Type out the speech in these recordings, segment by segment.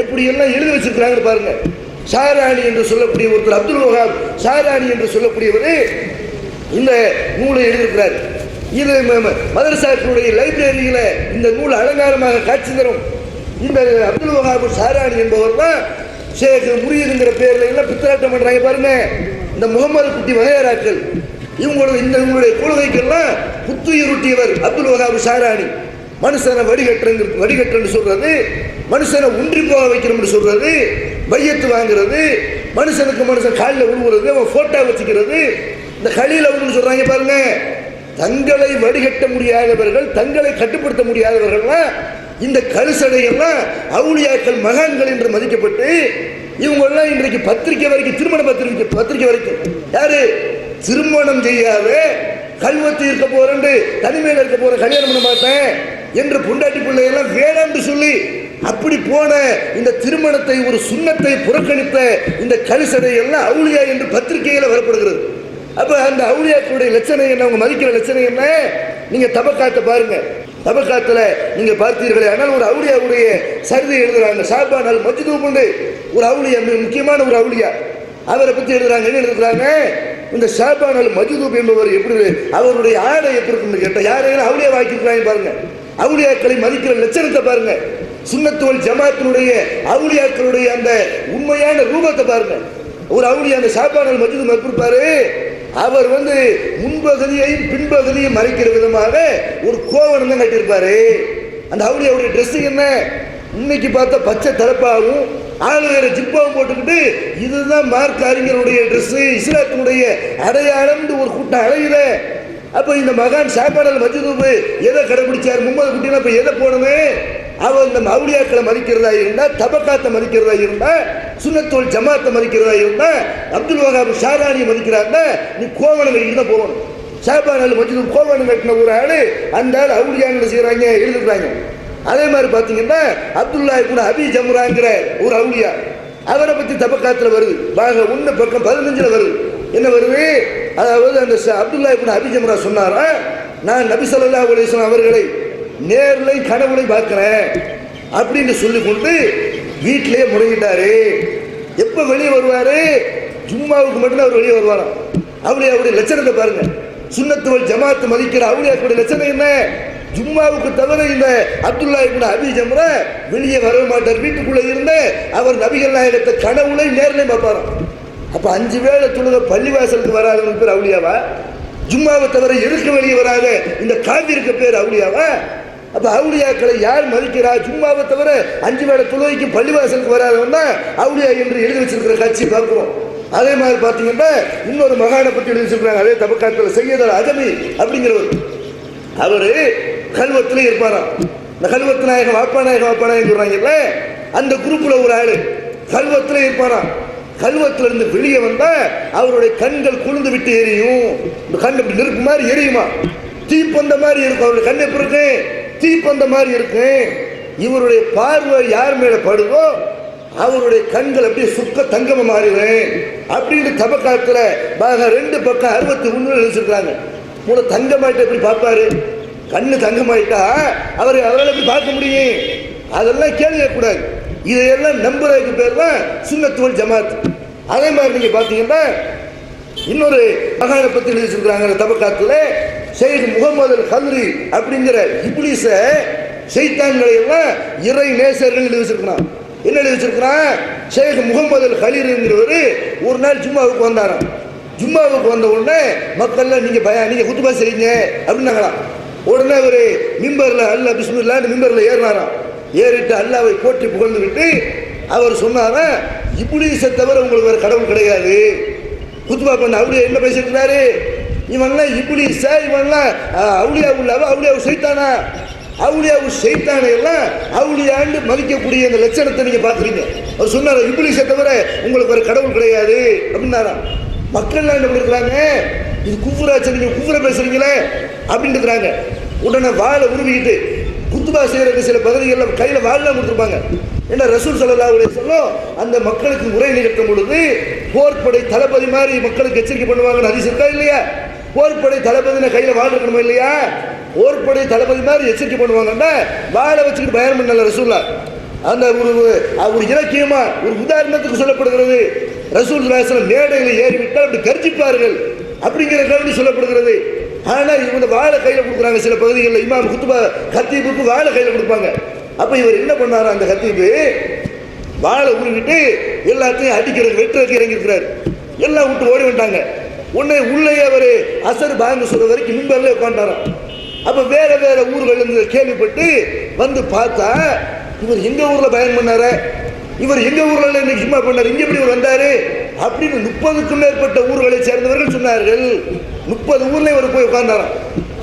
எப்படி எல்லாம் எழுதி வச்சிருக்கிறாங்கன்னு பாருங்க. சாராணி என்று சொல்லக்கூடிய ஒருத்தர் அப்துல் வஹாப் ஷாராணி என்று சொல்லக்கூடியவர் இந்த நூலை எழுதியிருக்கிறார். இது மதரசாக்களுடைய லைப்ரரியில் இந்த நூல் அலங்காரமாக காட்சி தரும். இந்த அப்துல் வஹாப் சாராணி என்பவர் தான் ஷேக் முரியதுங்கிற பேரில் எல்லாம் பித்தராட்டம் பண்ணுறாங்க பாருங்க. இந்த முகமது குட்டி வகையராக்கள். இவங்களோட இந்த இவங்களுடைய கொள்கைக்கெல்லாம் புத்துயிருட்டியவர் அப்துல் வஹாப் ஷாராணி மனுஷனை வடிகட்டுறது வடிகட்டுன்னு சொல்கிறது மனுஷனை ஒன்றி போக வைக்கணும்னு சொல்கிறது மையத்து வாங்குறது மனுஷனுக்கு மனுஷன் காலில் விழுவுறது அவன் ஃபோட்டோ வச்சுக்கிறது இந்த கலியில் அவங்கன்னு சொல்கிறாங்க பாருங்க. தங்களை வடிகட்ட முடியாதவர்கள் தங்களை கட்டுப்படுத்த முடியாதவர்கள்லாம் இந்த கழுசடையெல்லாம் அவுளியாக்கள் மகான்கள் என்று மதிக்கப்பட்டு இவங்கெல்லாம் இன்றைக்கு பத்திரிக்கை வரைக்கும் திருமண பத்திரிக்கை பத்திரிக்கை வரைக்கும். யாரு? திருமணம் செய்யாத கல்வத்து இருக்க போறேன் தனிமையில் இருக்க போற கல்யாணம் பண்ண மாட்டேன். என்று பொண்டாட்டி பிள்ளையெல்லாம் வேணாம்னு சொல்லி அப்படி போன இந்த திருமணத்தை ஒரு சுண்ணத்தை புறக்கணித்த இந்த கலிசடை எல்லாம் அவுளியா என்று பத்திரிகையில் வரப்படுகிறது. அப்போ அந்த அவுளியாக்களுடைய லட்சணம் என்ன? அவங்க மதிக்கிற லட்சணம் என்ன? நீங்கள் தபக்காத்தை பாருங்கள் தபக்காத்தில் நீங்கள் பார்த்தீர்களே ஆனால் ஒரு அவுளியாவுடைய சரிதை எழுதுகிறாங்க சாப்பாடு அல் உண்டு. ஒரு அவுளியா மிக முக்கியமான ஒரு அவுளியா. அவரை பற்றி எழுதுறாங்க என்ன எழுதுறாங்க? இந்த ஷாபான் அல் என்பவர் எப்படி அவருடைய ஆடை எப்படி இருக்குன்னு கேட்டால் யாரையும் அவுளியா வாக்கியிருக்கிறாங்க பாருங்கள் அவுளியாக்களை மதிக்கிற லட்சணத்தை பாருங்க. சுண்ணத்துவல் ஜமாத்தினுடைய அவுளியாக்களுடைய அந்த உண்மையான ரூபத்தை பாருங்க. ஒரு அவுளியா அந்த சாப்பாடு மஜிது மறுப்பிருப்பாரு அவர் வந்து முன்பகுதியையும் பின்பகுதியையும் மறைக்கிற விதமாக ஒரு கோவணம் தான் கட்டியிருப்பாரு. அந்த அவுளியாவுடைய ட்ரெஸ் என்ன? இன்னைக்கு பார்த்தா பச்சை தரப்பாகவும் ஆளு வேற ஜிப்பாவும் போட்டுக்கிட்டு இதுதான் மார்க் அறிஞருடைய ட்ரெஸ் இஸ்லாத்தினுடைய அடையாளம்னு ஒரு கூட்டம் அழையில அப்போ இந்த மகான் சாப்பாடல் மஜ்தூப் எதை கடைபிடிச்சார்? மும்மது குட்டினா இப்போ எதை போடணும்? அவர் இந்த மவுளியாக்களை மதிக்கிறதா இருந்தா தபக்காத்தை மதிக்கிறதா இருந்தா சுண்ணத்தோல் ஜமாத்தை மதிக்கிறதா இருந்தா அப்துல் வகாப் ஷாரானியை மதிக்கிறாங்க நீ கோவணம் கட்டிட்டு தான் போகணும். சாப்பாடு மஜ்தூப் கோவணம் கட்டின ஒரு ஆள் அந்த ஆள் அவுளியாங்க செய்கிறாங்க எழுதுறாங்க அதே மாதிரி பார்த்தீங்கன்னா அப்துல்லா கூட அபி ஜமுராங்கிற ஒரு அவுடியா அவரை பற்றி தபக்காத்தில் வருது. பாக ஒன்று பக்கம் பதினஞ்சில் வருது. என்ன வருது அதாவது அந்த அப்துல்லா கூட அபி சொன்னாரா நான் நபி சொல்லா அலிஸ்லாம் அவர்களை நேரில் கடவுளை பார்க்குறேன் அப்படின்னு சொல்லி கொண்டு வீட்டிலே முறையிட்டாரு எப்போ வெளியே வருவார்? ஜும்மாவுக்கு மட்டும்தான் அவர் வெளியே வருவாராம். அவருடைய அவருடைய லட்சணத்தை பாருங்க. சுண்ணத்துவல் ஜமாத்து மதிக்கிற அவருடைய லட்சணம் என்ன? ஜும்மாவுக்கு தவிர இந்த அப்துல்லா இப்னு அபி ஜம்ரா வெளியே வர மாட்டார். வீட்டுக்குள்ளே இருந்த அவர் நபிகள் நாயகத்தை கனவுலை நேரிலே பார்ப்பாராம். அப்போ அஞ்சு வேளை தொழுக பள்ளிவாசலுக்கு வராதவனுக்கு பேர் அவுளியாவா? ஜும்மாவை தவிர எதுக்கு வெளியே வராத? இந்த காவிருக்கு பேர் அவுளியாவா? அப்போ அவுளியாக்களை யார் மதிக்கிறா? ஜும்மாவை தவிர அஞ்சு வேளை தொழுகைக்கு பள்ளிவாசலுக்கு வராதவன் தான் அவுளியா என்று எழுதி வச்சிருக்கிற கட்சி பார்க்குறோம். அதே மாதிரி பார்த்தீங்கன்னா இன்னொரு மகானை பற்றி எழுதி அதே தபக்காத்தில் செய்யதர் அகமி அப்படிங்கிறவர். அவர் கல்வத்தில் இருப்பாராம். இந்த கல்வத்து நாயகம் வாப்பா நாயகம் வாப்பா நாயகம் சொல்றாங்கல்ல? அந்த குரூப்பில் ஒரு ஆள். கல்வத்தில் இருப்பாராம். கல்வத்திலிருந்து வெளியே வந்தா அவருடைய கண்கள் குளிர்ந்து விட்டு எரியும். இந்த கண் இப்படி நெருப்பு மாதிரி எரியுமா? தீப்பந்த மாதிரி இருக்கும். அவருடைய கண் எப்படி இருக்கு தீப்பந்த மாதிரி இருக்கு. இவருடைய பார்வை யார் மேல படுதோ அவருடைய கண்கள் அப்படியே சுக்க தங்கம மாறிடுவேன் அப்படின்னு தபக்காத்துல பாகம் ரெண்டு பக்கம் அறுபத்தி மூணு எழுதிச்சிருக்காங்க மூணு தங்கமாயிட்ட எப்படி பார்ப்பாரு? கண்ணு தங்கமாயிட்டா அவர் அவரால் எப்படி பார்க்க முடியும்? அதெல்லாம் கேள்வி கேட்கக்கூடாது இதையெல்லாம் நம்புறதுக்கு பேர் தான் சுண்ணத்துவல் ஜமாத். அதே மாதிரி நீங்கள் பார்த்தீங்கன்னா இன்னொரு மகானை பற்றி எழுதி வச்சிருக்காங்க தபக்காத்துல ஷெய்க் முகமது ஹல்ரி கல்ரி அப்படிங்கிற இப்ளீஸ செய்தான்களை எல்லாம் இறை நேசர்கள் எழுதி வச்சிருக்கிறான். என்ன எழுதி வச்சிருக்கிறான்? ஷேக் முகமது அல் கலீருங்கிறவர் ஒரு நாள் ஜும்மாவுக்கு வந்தாராம். ஜும்மாவுக்கு வந்த உடனே மக்கள்லாம் நீங்க பய நீங்க குத்துபா செய்யுங்க அப்படின்னாங்களாம். உடனே ஒரு மிம்பர்ல அல்ல பிஸ்மில்லான்னு மிம்பர்ல ஏறினாராம். ஏறிட்டு அல்லாவை போற்றி புகழ்ந்துவிட்டு அவர் சொன்னாரா இப்ளீஸை தவிர உங்களுக்கு வேறு கடவுள் கிடையாது. குத்துபா பண்ண அவளியா என்ன பேசிருக்கிறாரு இவன்லாம் இப்ளீஸா? இவன்லாம் அவுளியா அவுலியா உள்ளவா அவுலியா செய்தானா அவுளியாவு செய்தானை எல்லாம் அவுளியாண்டு மதிக்கக்கூடிய அந்த லட்சணத்தை நீங்கள் பார்க்குறீங்க. அவர் சொன்னார் இப்ளீஸை தவிர உங்களுக்கு வேற கடவுள் கிடையாது. அப்படின்னாராம். மக்கள்லாம் என்ன பண்ணிருக்கிறாங்க இது குஃபுராச்சு நீங்கள் குஃபுரை பேசுறீங்களே? அப்படின்னு இருக்கிறாங்க உடனே வாழை உருவிக்கிட்டு குத்துபா செய்யறதுக்கு சில பகுதிகளில் கையில் வாழலாம் கொடுத்துருப்பாங்க. என்ன ரசூல் ஸல்லல்லாஹு அலைஹி அந்த மக்களுக்கு உரை நிகழ்த்தும் பொழுது போர்ப்படை தளபதி மாதிரி மக்களுக்கு எச்சரிக்கை பண்ணுவாங்கன்னு அதிசயம் இருக்கா இல்லையா? போர்ப்படை தளபதின கையில் வாழ் இருக்கணுமா இல்லையா? போர்ப்படை தளபதி மாதிரி எச்சரிக்கை பண்ணுவாங்கன்னா வாழை வச்சுக்கிட்டு பயணம் பண்ணல ரசூல்லா அந்த ஒரு ஒரு இலக்கியமாக ஒரு உதாரணத்துக்கு சொல்லப்படுகிறது. ரசூல் ராசன் மேடையில் ஏறிவிட்டால் அப்படி கர்ஜிப்பார்கள். அப்படிங்கிற கல்வி சொல்லப்படுகிறது. ஆனால் இவங்க வாழை கையில் கொடுக்குறாங்க. சில பகுதிகளில் இமாம் குத்துபா குத்து வாழை கையில் கொடுப்பாங்க. அப்போ இவர் என்ன பண்ணார் அந்த கத்தீபு? வாழை உருவிட்டு எல்லாத்தையும் அடிக்கிறது வெட்டுறதுக்கு இறங்கியிருக்கிறார். எல்லாம் விட்டு ஓடி வந்துட்டாங்க. உடனே உள்ளே அவர் அசர் பாங்க சொல்ற வரைக்கும் மின்பரில் உட்காண்டாராம் அப்போ வேற வேற ஊர்கள் கேள்விப்பட்டு வந்து பார்த்தா இவர் எங்கள் ஊரில் பயன் பண்ணார? இவர் எங்கள் ஊரில் இன்னைக்கு சும்மா பண்ணார்? இங்கே எப்படி இவர் வந்தார்? அப்படின்னு முப்பதுக்கும் மேற்பட்ட ஊர்களை சேர்ந்தவர்கள் சொன்னார்கள். முப்பது ஊர்லேயும் இவர் போய் உட்கார்ந்தாராம்.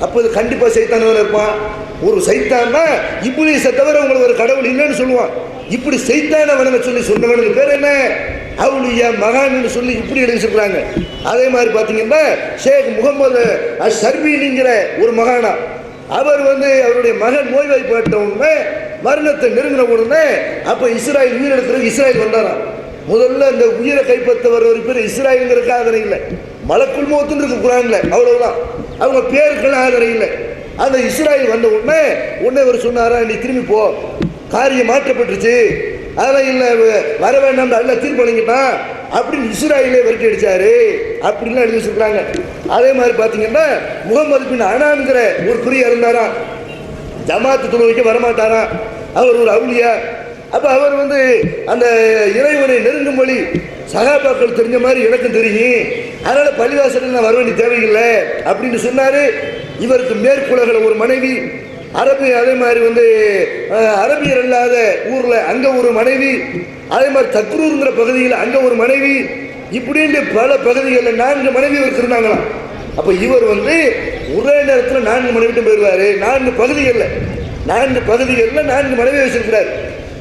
அப்போ இது கண்டிப்பாக சைத்தானவன் இருப்பான். ஒரு சைத்தான்னா இப்ளீஸை தவிர உங்களுக்கு ஒரு கடவுள் இல்லைன்னு சொல்லுவான். இப்படி சைத்தான சொல்லி சொன்னவனுக்கு பேர் என்ன? அவுலியா மகான்னு சொல்லி இப்படி எழுதி சொல்கிறாங்க அதே மாதிரி பார்த்தீங்கன்னா ஷேக் முகமது ஷர்பீனிங்கிற ஒரு மகானா. அவர் வந்து அவருடைய மகன் நோய்வாய்ப்பட்ட உடனே மரணத்தை நெருங்கின உடனே அப்போ இஸ்ராயல் உயிரிழக்கிறதுக்கு இஸ்ராயல் வந்தாராம். முதல்ல இந்த உயிரை கைப்பற்றவர் ஒரு பேர் இஸ்ராயலுங்கிறதுக்கு ஆதரவு இல்லை. மலக்குள் மோத்துன்னு இருக்கு குரான்ல அவ்வளவுதான். அவங்க பேருக்கெல்லாம் ஆதரவு இல்லை. அந்த இஸ்ராயல் வந்த உடனே உடனே அவர் சொன்னாரா நீ திரும்பி போ. காரியம் மாற்றப்பட்டுருச்சு. அதெல்லாம் இல்லை வர வேண்டாம் அல்ல தீர்ப்பு வழங்கிட்டான். அப்படின்னு இஸ்ராயிலே விரட்டி அடிச்சாரு. அப்படின்லாம் எழுதி சொல்கிறாங்க அதே மாதிரி பார்த்தீங்கன்னா முகமது பின் அனான்கிற ஒரு குறியா இருந்தாராம் ஜமாத்து துணை வைக்க வரமாட்டாராம். அவர் ஒரு அவுளியா அப்போ அவர் வந்து அந்த இறைவனை நெருங்கும் வழி சகாபாக்கள் தெரிஞ்ச மாதிரி எனக்கும் தெரியும். அதனால் பள்ளிவாசல் நான் வர வேண்டிய தேவையில்லை அப்படின்னு சொன்னார். இவருக்கு மேற்குலகில் ஒரு மனைவி அரபு அதே மாதிரி வந்து அரபியர் அல்லாத ஊரில் அங்கே ஒரு மனைவி அதே மாதிரி தக்ரூருங்கிற பகுதியில் அங்கே ஒரு மனைவி இப்படின்னு பல பகுதிகளில் நான்கு மனைவி இவருக்கு இருந்தாங்களாம். அப்போ இவர் வந்து ஒரே நேரத்தில் நான்கு மனைவிட்டு போயிடுவார். நான்கு பகுதிகளில் நான்கு பகுதிகளில் நான்கு மனைவி வச்சிருக்கிறார்.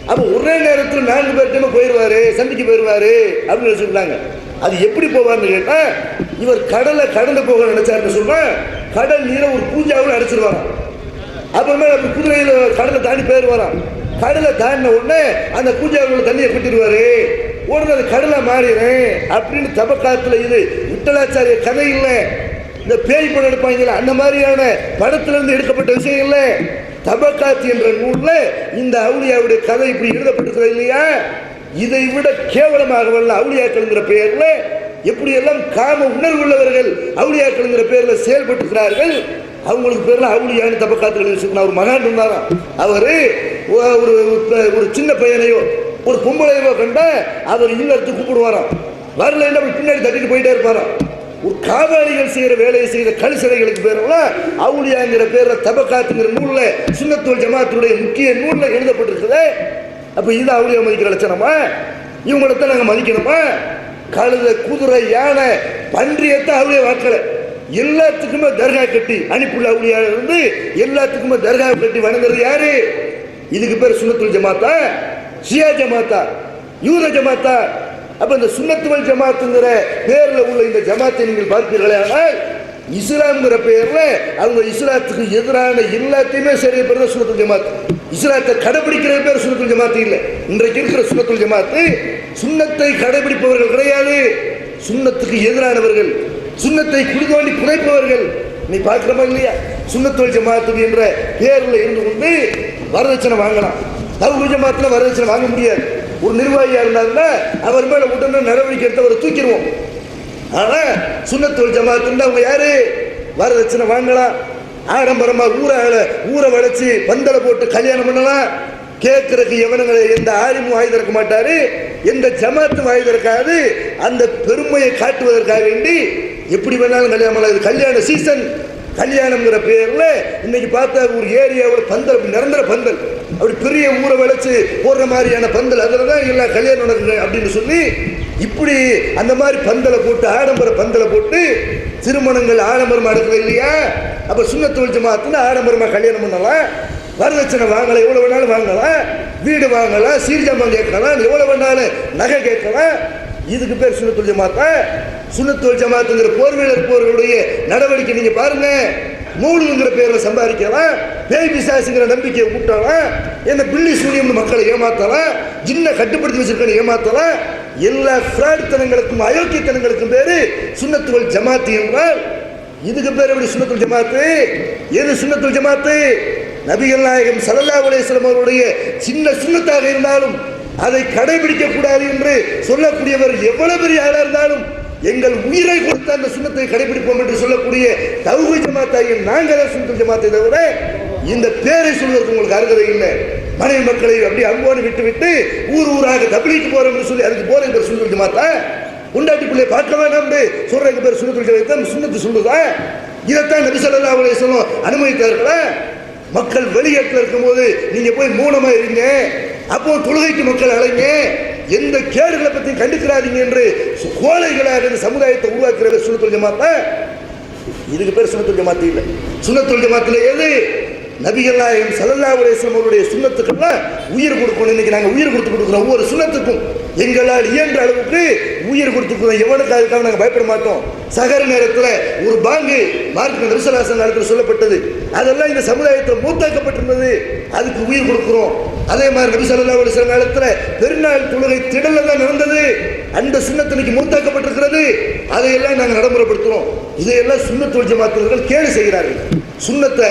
அப்போ ஒரே நேரத்தில் நான்கு பேர்கிட்ட போயிடுவார் சந்திக்க போயிடுவார் அப்படின்னு வச்சிருந்தாங்க அது எப்படி போவார்னு கேட்டால் இவர் கடலை கடந்து போக நினைச்சாருன்னு சொன்னால் கடல் நீரை ஒரு பூஜாவில் அடிச்சிருவாராம். அப்புறமே அப்படி குதிரையில் கடலை தாண்டி போயிடுவாராம் கடலை தாண்டின உடனே அந்த பூஜாவில் தண்ணியை கொட்டிடுவாரு உடனே அது கடலை மாறிடுறேன் அப்படின்னு தபக்காத்துல இது விட்டலாச்சாரிய கதை இல்லை. இந்த பேய் படம் எடுப்பாங்களே அந்த மாதிரியான படத்திலிருந்து எடுக்கப்பட்ட விஷயங்கள்ல தபக்காத்தி என்ற நூலில் இந்த அவுளியாவுடைய கதை இப்படி எழுதப்பட்டிருக்கிறது இல்லையா? இதை விட கேவலமாக வல்ல அவுளியாக்கள்ங்கிற பெயர்ல. எப்படி எல்லாம் காம உணர்வு உள்ளவர்கள் அவுளியாக்கள்ங்கிற பேர்ல செயல்பட்டுக்கிறார்கள் அவங்களுக்கு பேர்ல அவுளியான்னு தபக்காத்து ஒரு அவர் மகான் இருந்தாராம் அவரு ஒரு ஒரு- சின்ன பையனையோ ஒரு பொம்பளையோ கண்ட அவர் இல்லத்துக்கு கூப்பிடுவாராம். வரல என்ன பின்னாடி தட்டிட்டு போயிட்டே இருப்பாராம். ஒரு காவாளிகள் வேலையை செய்த கலிசடைகளுக்கு பேரெல்லாம் அவுளியாங்கிற பேரில் தபக்காத்துங்கிற நூலில் சுண்ணத்தூள் ஜமாத்துடைய முக்கிய நூலில் எழுதப்பட்டிருக்குது. அப்போ இது அவுளியா மதிக்கிற லட்சணமா? இவங்களைத்தான் நாங்கள் மதிக்கணுமா? கழுத குதிரை யானை பன்றியத்தை அவுளியா வாக்கலை. எல்லாத்துக்குமே தர்கா கட்டி அனுப்புள்ள அவுளியா இருந்து எல்லாத்துக்குமே தர்கா கட்டி வணங்குறது யாரு? இதுக்கு பேர் சுண்ணத்துல் ஜமாத்தா? ஷியா ஜமாத்தா? யூத ஜமாத்தா? அப்ப இந்த சுண்ணத்துவல் ஜமாத்துங்கிற பேர்ல உள்ள இந்த ஜமாத்தை நீங்கள் பார்ப்பீர்களே. ஆனால் இஸ்லாம்ங்கிற பேர்ல அவங்க இஸ்லாத்துக்கு எதிரான எல்லாத்தையுமே சரி பேர் சுனத்துல் ஜமாத். இஸ்லாத்தை கடைபிடிக்கிற பேர் சுனத்துல் ஜமாத்து இல்லை. இன்றைக்கு இருக்கிற சுனத்துல் ஜமாத்து சுண்ணத்தை கடைபிடிப்பவர்கள் கிடையாது. சுண்ணத்துக்கு எதிரானவர்கள் சுண்ணத்தை குடிதோண்டி குறைப்பவர்கள் நீ பார்க்கிறமா இல்லையா? சுண்ணத்துவல் ஜமாத்து என்ற பேர்ல இருந்து கொண்டு வரதட்சணை வாங்கலாம். தவுகு ஜமாத்துல வரதட்சணை வாங்க முடியாது. ஒரு நிர்வாகியாக இருந்தாருன்னா அவர் மேல உடனே நடவடிக்கை எடுத்து அவரை தூக்கிடுவோம். ஆனால் சுண்ணத்துவல் ஜமாத்துன்னு அவங்க யாரு? வரதட்சணை வாங்கலாம். ஆடம்பரமாக ஊரை ஊரை வளைச்சி பந்தலை போட்டு கல்யாணம் பண்ணலாம். கேட்கறதுக்கு எவனுங்களை எந்த ஆரிமும் வாய் திறக்க மாட்டாரு. எந்த ஜமாத்தும் வாய் திறக்காது. அந்த பெருமையை காட்டுவதற்காக வேண்டி எப்படி வேணாலும் கல்யாணம் இது கல்யாண சீசன் கல்யாணம்ங்கிற பேரில் இன்னைக்கு பார்த்தா ஒரு ஏரியாவில் பந்தல் நிரந்தர பந்தல். அப்படி பெரிய ஊரை வளைச்சு போடுற மாதிரியான பந்தல். அதில் தான் எல்லாம் கல்யாணம் நடக்குது அப்படின்னு சொல்லி இப்படி அந்த மாதிரி பந்தலை போட்டு ஆடம்பர பந்தலை போட்டு திருமணங்கள் ஆடம்பரமாக நடக்குது இல்லையா? அப்போ சுண்ணத்தொழில் ஜமாத்துன்னு ஆடம்பரமாக கல்யாணம் பண்ணலாம். வரதட்சணை வாங்கலாம் எவ்வளோ வேணாலும் வாங்கலாம். வீடு வாங்கலாம் சீர்ஜாமான் கேட்கலாம் எவ்வளோ வேணாலும் நகை கேட்கலாம். இதுக்கு பேர் சுண்ணத்தொழில் ஜமாத்தா சுண்ணத்தொழில் ஜமாத்துங்கிற போர்வீழர் போர்களுடைய நடவடிக்கை நீங்கள் பாருங்கள் மூலுங்கிற பேரில் சம்பாதிக்கலாம் பேய் பிசாசுங்கிற நம்பிக்கையை கூட்டலாம் என்ன பில்லி சூனியம்னு மக்களை ஏமாத்தலாம் ஜின்ன கட்டுப்படுத்தி வச்சிருக்கணும் ஏமாத்தலாம் எல்லா ஃப்ராட்தனங்களுக்கும் அயோக்கியத்தனங்களுக்கும் பேர் சுண்ணத்துவல் ஜமாத்து என்றால் இதுக்கு பேர் எப்படி சுண்ணத்துல் ஜமாத்து? எது சுண்ணத்துல் ஜமாத்து? நபிகள் நாயகம் சரல்லா அலைஹி அவருடைய சின்ன சுண்ணத்தாக இருந்தாலும் அதை கடைபிடிக்கக்கூடாது என்று சொல்லக்கூடியவர் எவ்வளவு பெரிய ஆளாக இருந்தாலும் எங்கள் உயிரை கொடுத்த அந்த சுண்ணத்தை கடைபிடிப்போம் என்று சொல்லக்கூடிய தௌஹி ஜமாத்தாகிய நாங்கள் தான் சுண்ணத்துல் ஜமாத்தை தவிர இந்த பேரை சொல்வதற்கு உங்களுக்கு அருகதை இல்லை. மனைவி மக்களை அப்படியே அன்போடு விட்டு விட்டு ஊர் ஊராக தப்பிலிட்டு போறோம் என்று சொல்லி அதுக்கு போற பேர் சுண்ணத்துல் ஜமாத்தா. உண்டாட்டி பிள்ளை பார்க்க வேண்டாம் சொல்றதுக்கு பேர் சுண்ணத்துல் ஜமாத்தா. சுண்ணத்து சொல்லுதா? இதைத்தான் நபி ஸல்லல்லாஹு அலைஹி வஸல்லம் அனுமதித்தார்களா? மக்கள் வெளியேற்ற இருக்கும்போது நீங்க போய் மூலமா இருங்க. அப்போ தொழுகைக்கு மக்கள் அழைங்க எந்த கேடுகளை பற்றி கண்டிக்கிறாதீங்க என்று கோழைகளாக இந்த சமுதாயத்தை உருவாக்குற சுனத்துல் ஜமாத்தா இதுக்கு பேர் சுனத்துல் ஜமாத்து இல்லை. சுனத்துல் ஜமாத்தில் எது? நபிகள் நாயகம் ஸல்லல்லாஹு அவருடைய சுண்ணத்துக்கெல்லாம் உயிர் கொடுக்கணும் இன்னைக்கு நாங்கள் உயிர் கொடுத்து கொடுக்குறோம். ஒவ்வொரு சுண்ணத்துக்கும். எங்களால் இயன்ற அளவுக்கு உயிர் கொடுத்து எவ்வளோ அதுக்காக நாங்கள் பயப்பட மாட்டோம். சகர நேரத்தில் ஒரு பாங்கு மார்க்க ரிசலாசன் காலத்தில் சொல்லப்பட்டது. அதெல்லாம் இந்த சமுதாயத்தில் மூத்தாக்கப்பட்டிருந்தது. அதுக்கு உயிர் கொடுக்குறோம். அதே மாதிரி நபி சில அலைஹி பெருநாள் தொழுகை திடலில் தான் நடந்தது. அந்த சுண்ணத்தினைக்கு மூத்தாக்கப்பட்டிருக்கிறது. அதையெல்லாம் நாங்கள் நடைமுறைப்படுத்துகிறோம் இதையெல்லாம் சுண்ணத்துல் ஜமாத்தவர்கள் கேலி செய்கிறார்கள். சுண்ணத்தை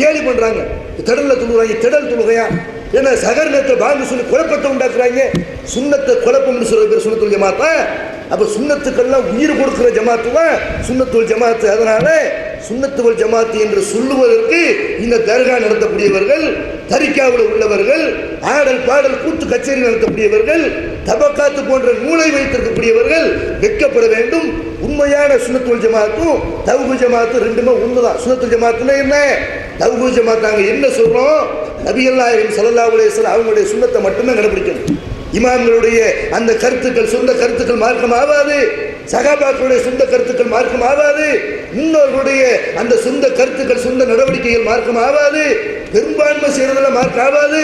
கேலி பண்ணுறாங்க திடலில் தொழுகிறாங்க திடல் தொழுகையா? ஏன்னா சகரணத்தை நேரத்தில் பாங்கு சொல்லி குழப்பத்தை உண்டாக்குறாங்க? சுண்ணத்தை குழப்பம்னு சொல்ற பேர் ஜமாத்தா. அப்போ சுண்ணத்துக்கெல்லாம் உயிர் கொடுக்குற ஜமாத்து தான் ஜமாத்து. அதனால சுண்ணத்துவல் ஜமாத்து என்று சொல்லுவதற்கு இந்த தர்கா நடத்தக்கூடியவர்கள் தரிக்காவில் உள்ளவர்கள் ஆடல் பாடல் கூத்து கச்சேரி நடத்தக்கூடியவர்கள் தபக்காத்து போன்ற நூலை வைத்திருக்கக்கூடியவர்கள் வெட்கப்பட வேண்டும். உண்மையான சுண்ணத்துவல் ஜமாத்தும் தவுகு ஜமாத்தும் ரெண்டுமே ஒண்ணுதான். சுண்ணத்துல் ஜமாத்துனா என்ன? தவுகு ஜமாத்தாங்க என்ன சொல்கிறோம் நபியல்லாயிரம் சல்லா உலேசன் அவங்களுடைய சுண்ணத்தை மட்டுமே கடைபிடிக்கணும் இமாம்களுடைய அந்த கருத்துக்கள் சொந்த கருத்துக்கள் மார்க்கம் ஆகாது. சகாபாக்களுடைய சொந்த கருத்துக்கள் மார்க்கம் ஆகாது. முன்னோர்களுடைய அந்த சொந்த கருத்துக்கள் சொந்த நடவடிக்கைகள் மார்க்கம் ஆகாது. பெரும்பான்மை செய்யறதுல மார்க் ஆகாது.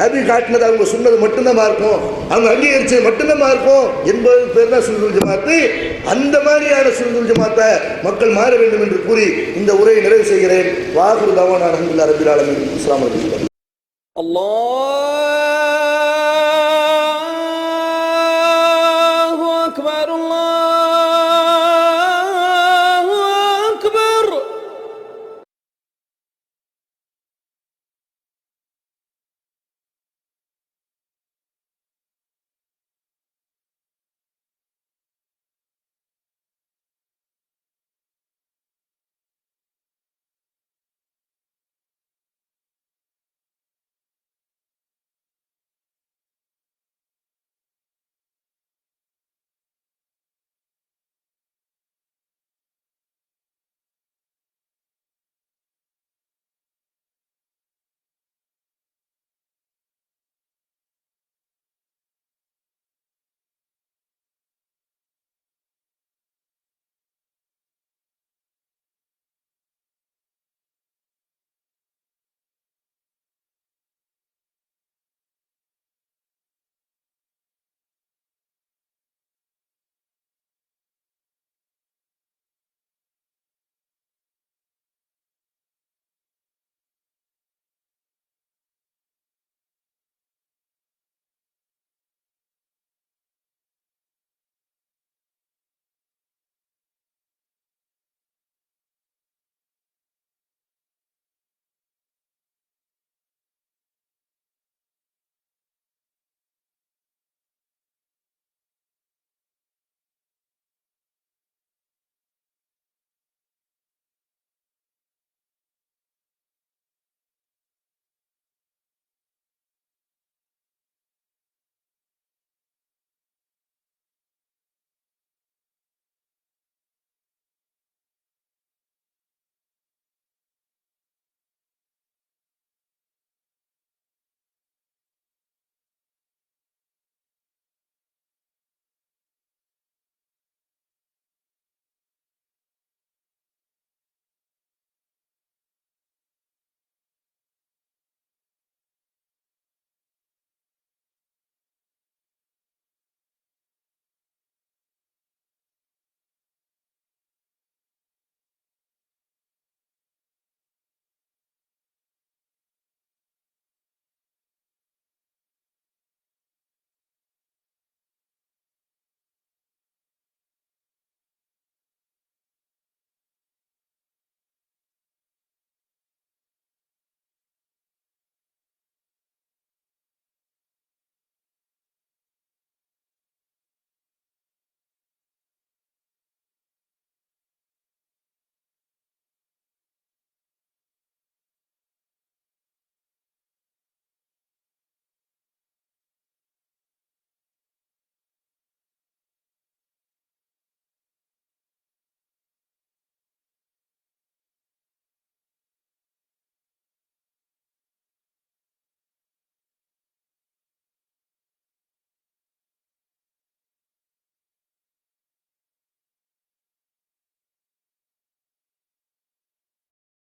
நபி காட்டினது அவங்க சொன்னது மட்டும்தான் மார்க்கும். அவங்க அங்கீகரிச்சது மட்டும்தான் மார்க்கும். என்பது பேர் தான் சுல்துல் ஜமாத்து. அந்த மாதிரியான சுல்துல் ஜமாத்தை மக்கள் மாற வேண்டும் என்று கூறி இந்த உரையை நிறைவு செய்கிறேன். வாகுரு தவான் அலமதுல்லா ரபில் ஆலமின். இஸ்லாம் الله